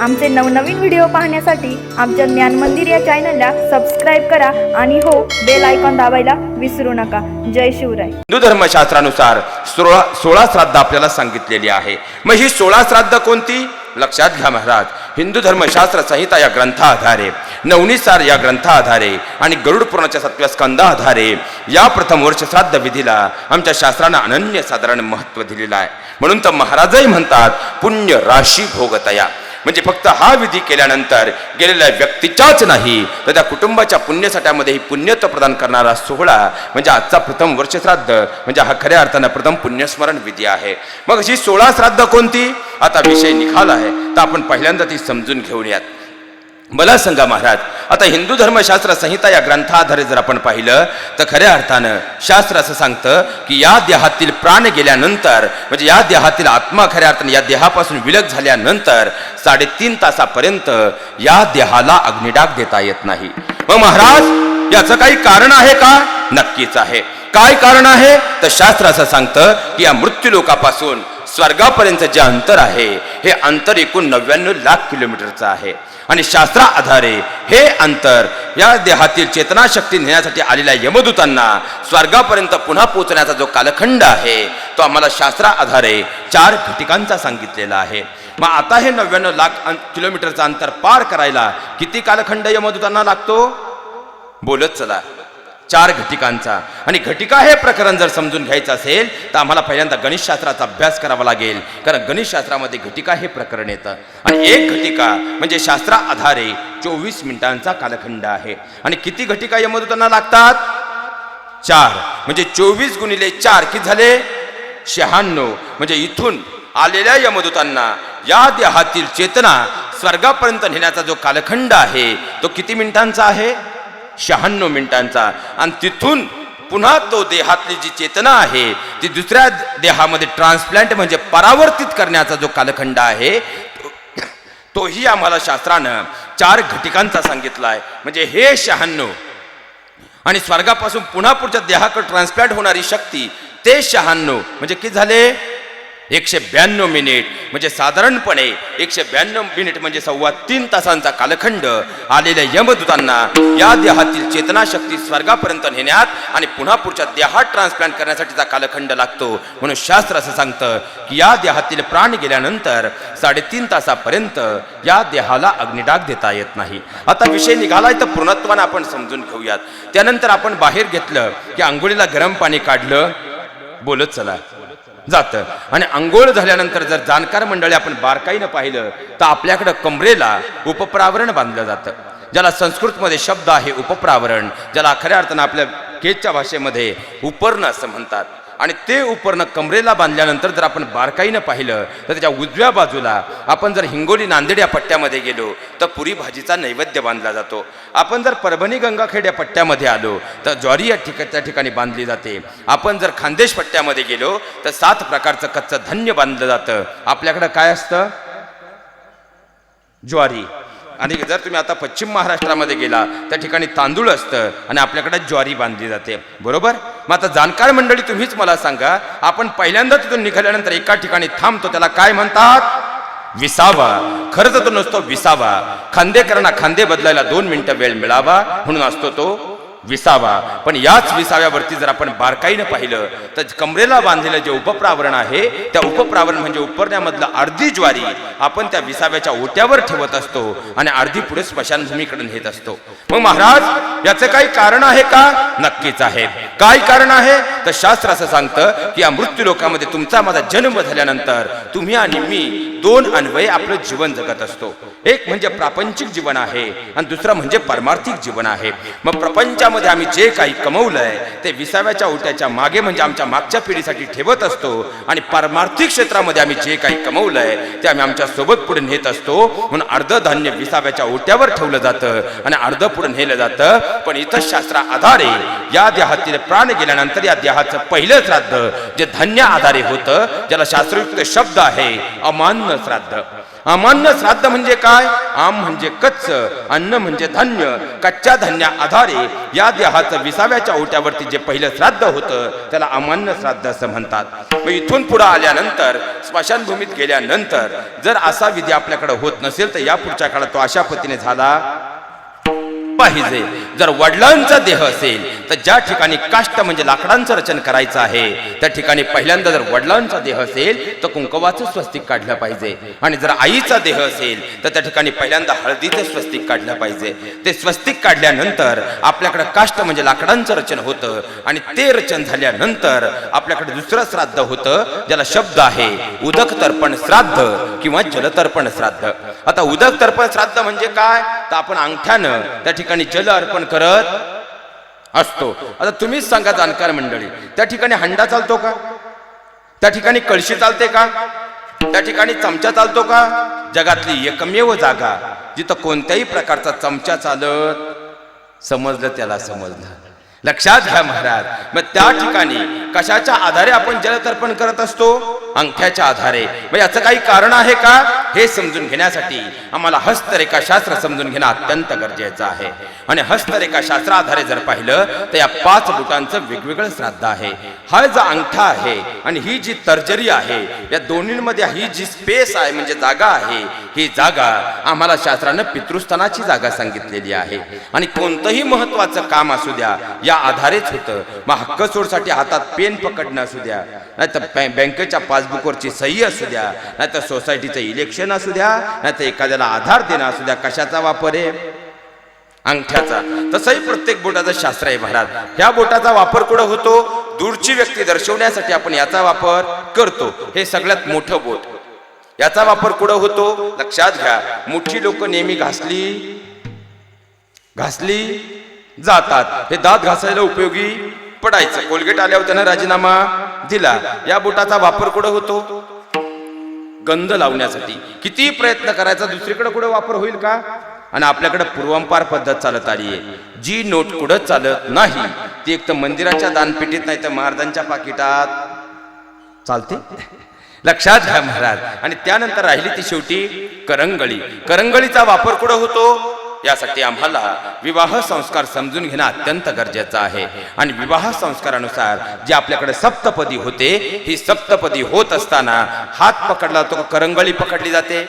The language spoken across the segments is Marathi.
आमचे नवनवीन व्हिडिओ पाहण्यासाठी आमच्या ज्ञान मंदिर या चॅनलला सबस्क्राईब करा आणि हो बेल आयकॉन दाबायला विसरू नका. जय शिवराय. हिंदू धर्मशास्त्रानुसार सोळा सोळा श्राद्ध आपल्याला सांगितलेली आहे. मग ही सोळा श्राद्ध कोणती? लक्षात घ्या महाराज. हिंदू धर्मशास्त्र संहिता या ग्रंथाधारे नवनीसार या ग्रंथा आधारे आणि गरुड पुराणाच्या सत्व्या स्कंदाधारे या प्रथम वर्ष श्राद्ध विधीला आमच्या शास्त्रानं अनन्य साधारण महत्त्व दिलेलं आहे. म्हणून तर महाराजही म्हणतात पुण्य राशी भोगतया. म्हणजे फक्त हा विधी केल्यानंतर गेलेल्या व्यक्तीच्याच नाही तर त्या कुटुंबाच्या पुण्यसाठ्यामध्ये ही पुण्यत्व प्रदान करणारा सोहळा म्हणजे आजचा प्रथम वर्ष श्राद्ध म्हणजे हा खऱ्या अर्थानं प्रथम पुण्यस्मरण विधी आहे. मग अशी सोळा श्राद्ध कोणती? आता विषय निघाला आहे तर आपण पहिल्यांदा ती समजून घेऊन यात. मला सांगा महाराज आता हिंदू धर्मशास्त्र संहिता या ग्रंथाधारे जर आपण पाहिलं तर खऱ्या अर्थानं शास्त्र असं सांगतं की या देहातील प्राण गेल्यानंतर म्हणजे या देहातील आत्मा खऱ्या अर्थानं या देहापासून विलग झाल्यानंतर साडेतीन तासापर्यंत या देहाला अग्निडाग देता येत नाही. मग महाराज याचं काही कारण आहे का? नक्कीच आहे. काय कारण आहे? तर शास्त्र असं सांगतं की या मृत्यू लोकापासून स्वर्गापर्यंत जे अंतर आहे हे अंतर एकूण नव्याण्णव लाख किलोमीटरचं आहे. आणि शास्त्रा आधारे हे अंतर या देहातील चेतनाशक्ती नेण्यासाठी आलेल्या यमदूतांना स्वर्गापर्यंत पुन्हा पोचण्याचा जो कालखंड आहे तो आम्हाला शास्त्रा आधारे चार घटिकांचा सांगितलेला आहे. मग आता हे नव्याण्णव लाख किलोमीटरचं अंतर पार करायला किती कालखंड यमदूतांना लागतो? बोलत चला. चार घटिकांचा. आणि घटिका हे प्रकरण जर समजून घ्यायचं असेल तर आम्हाला पहिल्यांदा गणितशास्त्राचा अभ्यास करावा लागेल. कारण गणितशास्त्रामध्ये घटिका हे प्रकरण येतं. आणि एक घटिका म्हणजे शास्त्रा आधारे चोवीस मिनिटांचा कालखंड आहे. आणि किती घटिका यमदूतांना लागतात? चार. म्हणजे चोवीस गुणिले चार किती झाले? शहाण्णव. म्हणजे इथून आलेल्या यमदूतांना या देहातील चेतना स्वर्गापर्यंत नेण्याचा जो कालखंड आहे तो किती मिनिटांचा आहे? शहाण्णव मिनिटांचा. आणि तिथून पुन्हा तो देहातली जी चेतना आहे ती दुसऱ्या देहामध्ये ट्रान्सप्लांट म्हणजे परावर्तित करण्याचा जो कालखंड आहे तो- तोही आम्हाला शास्त्रानं चार घटिकांचा सांगितला आहे म्हणजे हे शहाण्णव. आणि स्वर्गापासून पुन्हा पुढच्या देहाकडे ट्रान्सप्लांट होणारी शक्ती ते शहाण्णव. म्हणजे किती झाले? एकशे ब्याण्णव मिनिट म्हणजे साधारणपणे एकशे ब्याण्णव मिनिट म्हणजे सव्वा तीन तासांचा कालखंड आलेल्या यमदूतांना या देहातील चेतनाशक्ती स्वर्गापर्यंत नेण्यात आणि पुन्हा पुढच्या देहात ट्रान्सप्लांट करण्यासाठीचा कालखंड लागतो. म्हणून शास्त्र असं सांगतं की या देहातील प्राण गेल्यानंतर साडेतीन तासापर्यंत या देहाला अग्निडाग देता येत नाही. आता विषय निघालाय तर पूर्णत्वानं आपण समजून घेऊयात. त्यानंतर आपण बाहेर घेतलं की आंघोळीला गरम पाणी काढलं बोलत चला. जातं. आणि आंघोळ झाल्यानंतर जर जाणकार मंडळी आपण बारकाईनं पाहिलं तर आपल्याकडं कमरेला उपप्रावरण बांधलं जातं. ज्याला संस्कृतमध्ये शब्द आहे उपप्रावरण ज्याला खऱ्या अर्थानं आपल्या केजच्या भाषेमध्ये उपर्ण असं म्हणतात. आणि ते उपरणं कमरेला बांधल्यानंतर जर आपण बारकाईनं पाहिलं तर त्याच्या उजव्या बाजूला आपण जर हिंगोली नांदेड या पट्ट्यामध्ये गेलो तर पुरी भाजीचा नैवेद्य बांधला जातो. आपण जर परभणी गंगाखेड या पट्ट्यामध्ये आलो तर ज्वारी या ठिका त्या ठिकाणी बांधली जाते. आपण जर खानदेश पट्ट्यामध्ये गेलो तर सात प्रकारचं कच्चं धान्य बांधलं जातं. आपल्याकडं काय असतं? ज्वारी. आणि जर तुम्ही आता पश्चिम महाराष्ट्रामध्ये गेला त्या ठिकाणी तांदूळ असतं आणि आपल्याकडे ज्वारी बांधली जाते. बरोबर? मग आता जाणकार मंडळी तुम्हीच मला सांगा आपण पहिल्यांदा तिथून निघाल्यानंतर एका ठिकाणी थांबतो त्याला काय म्हणतात? विसावा. खरंच तो नसतो विसावा. खांदेकरांना खांदे बदलायला दोन मिनिटं वेळ मिळावा म्हणून असतो तो विसावा. पण याच विसाव्यावरती जर आपण बारकाईनं पाहिलं तर कमरेला बांधलेलं जे उपप्रावरण आहे त्या उपप्रावरण म्हणजे उपरण्यामधलं अर्धी ज्वारी आपण त्या विसाव्याच्या ओट्यावर ठेवत असतो आणि अर्धी पुढे स्मशानभूमीकडे नेत असतो. मग महाराज याचं काही कारण आहे का? नक्कीच आहे. काय कारण आहे? तर शास्त्र असं सांगतं की या मृत्यू लोकामध्ये तुमचा माझा जन्म झाल्यानंतर तुम्ही आणि मी दोन अन्वये आपलं जीवन जगत असतो. एक म्हणजे प्रापंचिक जीवन आहे आणि दुसरं म्हणजे परमार्थिक जीवन आहे. मग प्रपंचामध्ये आम्ही जे काही कमवलंय ते विसाव्याच्या ओट्याच्या मागे म्हणजे आमच्या मागच्या पिढीसाठी ठेवत असतो आणि परमार्थिक क्षेत्रामध्ये आम्ही जे काही कमवलंय ते आम्ही आमच्यासोबत पुढे नेत असतो. म्हणून अर्ध धान्य विसाव्याच्या ओट्यावर ठेवलं जातं आणि अर्ध पुढे नेलं जातं. पण इथं शास्त्रा आधारे या देहातील प्राण गेल्यानंतर या देहाचं पहिलं श्राद्ध जे धान्य आधारे होतं ज्याला शास्त्रयुक्त शब्द आहे अमान्य अमान्य श्राद्ध. अमान्य श्राद्ध म्हणजे काय? आम म्हणजे कच्च अन्न म्हणजे धान्य. कच्च्या धान्या आधारे या देहाचं विसाव्याच्या ओट्यावरती जे पहिलं श्राद्ध होतं त्याला अमान्य श्राद्ध असं म्हणतात. मग इथून पुढे आल्यानंतर स्मशानभूमीत गेल्यानंतर जर असा विधी आपल्याकडे होत नसेल तर या पुढच्या काळात तो अशा पतीने झाला. पाहिजे. जर वडिलांचा देह असेल तर ज्या ठिकाणी काष्ट म्हणजे लाकडांचं रचन करायचं आहे त्या ठिकाणी पहिल्यांदा जर वडिलांचा देह असेल तर कुंकवाचं स्वस्तिक काढलं पाहिजे. आणि जर आईचा देह असेल तर त्या ठिकाणी पहिल्यांदा हळदीचं स्वस्तिक काढलं पाहिजे. ते स्वस्तिक काढल्यानंतर आपल्याकडे काष्ट म्हणजे लाकडांचं रचन होतं आणि ते रचन झाल्यानंतर आपल्याकडे दुसरं श्राद्ध होतं ज्याला शब्द आहे उदक तर्पण श्राद्ध किंवा जलतर्पण श्राद्ध. आता उदक तर्पण श्राद्ध म्हणजे काय? तर आपण अंगठ्यानं त्या ठिकाणी जल अर्पण करत असतो. आता तुम्हीच सांगा जाणकार मंडळी त्या ठिकाणी हंडा चालतो का? त्या ठिकाणी कळशी चालते का? त्या ठिकाणी चमचा चालतो का? जगातली एकमेव जागा जिथं कोणत्याही प्रकारचा चमचा चालत समजलं त्याला समजलं. लक्षात घ्या महाराज मग त्या ठिकाणी कशाच्या आधारे आपण जलतर्पण करत असतो? अंगठ्याच्या आधारे. मग याचं काही कारण आहे का? हे समजून घेण्यासाठी आम्हाला हस्तरेखा शास्त्र समजून घेणं अत्यंत गरजेचं आहे. आणि हस्तरेखा शास्त्र आधारे जर पाहिलं तर या पाच बुटांचं वेगवेगळं श्राद्ध आहे. हा जो अंगठा आहे आणि ही जी तर्जरी आहे या दोन्हीमध्ये ही जी स्पेस आहे म्हणजे जागा आहे ही जागा आम्हाला शास्त्रानं पितृस्थानाची जागा सांगितलेली आहे. आणि कोणतंही महत्वाचं काम असू द्या या आधारेच होतं. मग हक्क सोडसाठी हातात पेन पकडणं असू द्या. नाहीतर तर बँकेच्या पासबुकवरची सही असू द्या नाहीतर सोसायटीचं इलेक्शन असू द्या नाहीतर एखाद्याला आधार देणं असू द्या कशाचा वापर आहे? अंगठ्याचा. तसंही प्रत्येक बोटाचं शास्त्र आहे महाराज. ह्या बोटाचा वापर कुठं होतो? दूरची व्यक्ती दर्शवण्यासाठी आपण याचा वापर करतो. हे सगळ्यात मोठं बोट. याचा वापर कुठं होतो? लक्षात घ्या. मोठी लोक नेहमी घासली घासली जातात. हे दात घासायला उपयोगी पडायचं. कोलगेट आल्यावर त्यांना राजीनामा दिला या बोटाचा वापर कुठं होतो? गंध लावण्यासाठी. किती प्रयत्न करायचा दुसरीकडे कुठं वापर होईल का? आणि आपल्याकडे पूर्वंपार पद्धत चालत आली आहे जी नोट कुठं चालत नाही ती एक तर मंदिराच्या दानपेटीत नाही तर महाराजांच्या पाकिटात. चालते? लक्षात घ्या महाराज. आणि त्यानंतर राहिली ती शेवटी करंगळी. करंगळीचा वापर कुठं होतो? यासाठी आम्हाला विवाह संस्कार समजून घेणं अत्यंत गरजेचं आहे. आणि विवाह संस्कारानुसार जे आपल्याकडे सप्तपदी होते ही सप्तपदी होत असताना हात पकडला तो करंगळी पकडली जाते.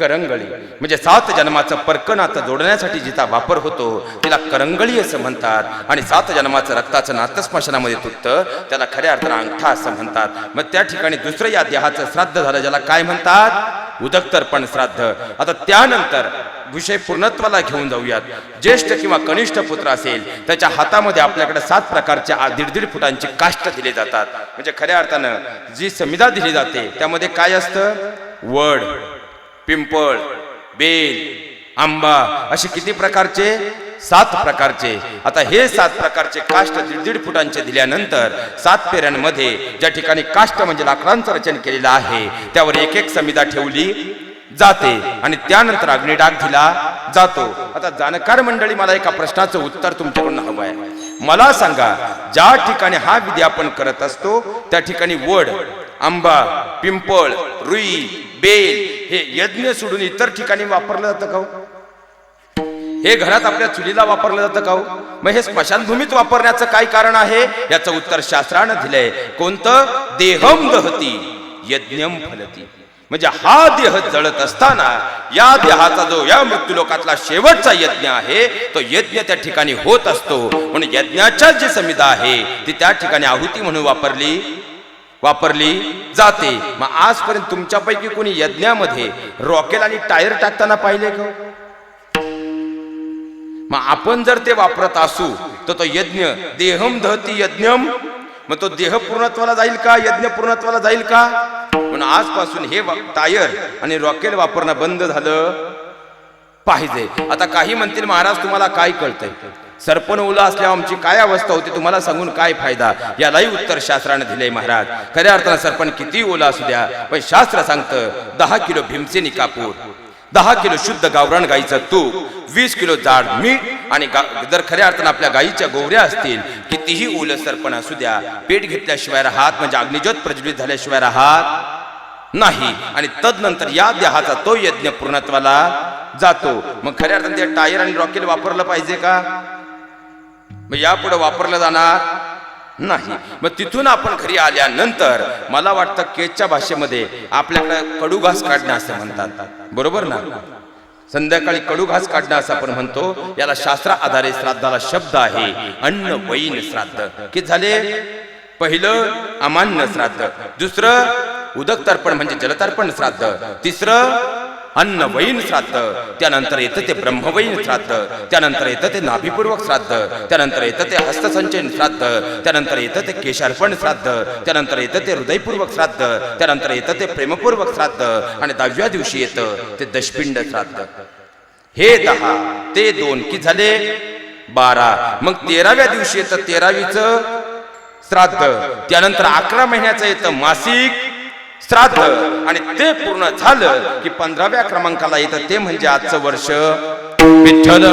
करंगळी. म्हणजे सात जन्माचं पर्कनाचं जोडण्यासाठी जिचा वापर होतो तिला करंगळी असं म्हणतात. आणि सात जन्माचं रक्ताचं नातं स्मशानामध्ये तुटतं त्याला खऱ्या अर्थानं अंगठा असं म्हणतात. मग त्या ठिकाणी दुसरं या देहाचं श्राद्ध झालं ज्याला काय म्हणतात? उदकतर्पण श्राद्ध. आता त्यानंतर विषय पूर्णत्वाला घेऊन जाऊयात. ज्येष्ठ किंवा कनिष्ठ पुत्र असेल त्याच्या हातामध्ये आपल्याकडे सात प्रकारच्या दीड दीड फुटांची काष्ट दिली जातात. म्हणजे खऱ्या अर्थानं जी संविधा दिली जाते त्यामध्ये काय असतं? वड. पिंपळ बेल आंबा असे किती प्रकारचे? सात प्रकारचे. आता हे सात प्रकारचे काष्ट दीड दीड फुटांचे दिल्यानंतर सात पेऱ्यांमध्ये ज्या ठिकाणी काष्ट म्हणजे लाकडांचं रचन केलेलं आहे त्यावर एक एक समिधा ठेवली जाते आणि त्यानंतर अग्निडाग दिला जातो. आता जाणकार मंडळी मला एका प्रश्नाचं उत्तर तुमच्याकडून हवं आहे. मला सांगा ज्या ठिकाणी हा विधी आपण करत असतो त्या ठिकाणी वड आंबा पिंपळ रुई बेल हे यज्ञ सोडून इतर ठिकाणी वापरलं जातं का हो? हे घरात आपल्या चुलीला वापरलं जातं का हो? मग हे स्मशानभूमीत वापरण्याचं काय कारण आहे? याचं उत्तर शास्त्रानं दिलंय. कोणतं? देहम दहती यज्ञम फलती. म्हणजे हा देह जळत असताना या देहाचा जो या मृत्यूलोकातला शेवटचा यज्ञ आहे तो यज्ञ त्या ठिकाणी होत असतो. म्हणून यज्ञाच्या जी संविधा आहे ती त्या ठिकाणी आहुती म्हणून वापरली वापरली जाते. मग आजपर्यंत तुमच्यापैकी कोणी यज्ञामध्ये रॉकेल आणि टायर टाकताना पाहिले का? मग आपण जर ते वापरत असू तर तो यज्ञ देहम धहती यज्ञम मग तो देह पूर्णत्वाला जाईल का? यज्ञ पूर्णत्वाला जाईल का? म्हणून आजपासून हे टायर आणि रॉकेल वापरणं बंद झालं पाहिजे. आता काही म्हणतील महाराज तुम्हाला काय कळतंय? सरपण ओला असल्यावर आमची काय अवस्था होती तुम्हाला सांगून काय फायदा? यालाही उत्तर शास्त्राने दिले महाराज. खऱ्या अर्थानं सरपण किती ओला असू द्या पण शास्त्र सांगतं दहा किलो भीमसेनी कापूर दहा किलो शुद्ध गावरान गाईचं तूप वीस किलो जाड मीठ आणि गा- जर खऱ्या अर्थानं आपल्या गाईच्या गोवऱ्या असतील कितीही ओलं सरपण असू द्या पेट घेतल्याशिवाय राहत म्हणजे अग्निज्योत प्रज्वलित झाल्याशिवाय राहत नाही. आणि तदनंतर या देहाचा तो यज्ञ पूर्णत्वाला जातो. मग खऱ्या अर्थाने ते टायर आणि रॉकेल वापरलं पाहिजे का? मग यापुढे वापरलं जाणार नाही. मग तिथून आपण घरी आल्यानंतर मला वाटतं केच्या भाषेमध्ये आपल्याकडे कडू घास काढणं असं म्हणतात. बरोबर ना? संध्याकाळी कडू घास काढणं असं आपण म्हणतो. याला शास्त्रा आधारे श्राद्धाला शब्द आहे. अन्न वैन श्राद्ध. किती झाले? पहिलं अमान्य श्राद्ध. दुसरं उदक तर्पण म्हणजे जलतर्पण श्राद्ध. तिसरं अन्न वैन श्राद्ध. त्यानंतर येतं ते ब्रह्मवैन श्राद्ध. त्यानंतर येतं ते नाभीपूर्वक श्राद्ध. त्यानंतर येतं ते हस्तसंचयन श्राद्ध. त्यानंतर येतं ते केशार्पण श्राद्ध. त्यानंतर येतं ते हृदयपूर्वक श्राद्ध. त्यानंतर येतं ते प्रेमपूर्वक श्राद्ध. आणि दहाव्या दिवशी येतं ते दशपिंड श्राद्ध. हे दहा ते दोन की झाले? बारा. मग तेराव्या दिवशी येतं तेरावीचं श्राद्ध. त्यानंतर अकरा महिन्याचं येतं मासिक श्राद्ध. आणि ते पूर्ण झालं की पंधराव्या क्रमांकाला येतं ते म्हणजे आजचं वर्ष. विठ्ठल.